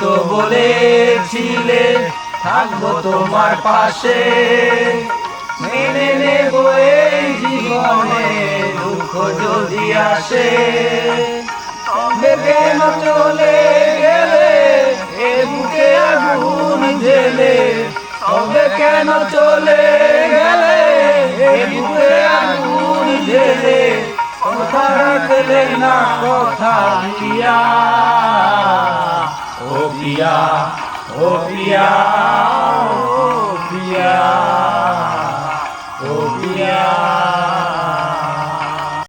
তো বলেছিলে, থাকব তোমার পাশে। মেনে নেব এই জীবনে দুঃখ যদি আসে। তবে কেন চলে গেলে, এ বুকে আগুন জেলে তবে কেন চলে গেলে, এ বুকে আগুন জেলে কথা রাখলে না, কথা প্রিয়া ও প্রিয়া ও প্রিয়া ও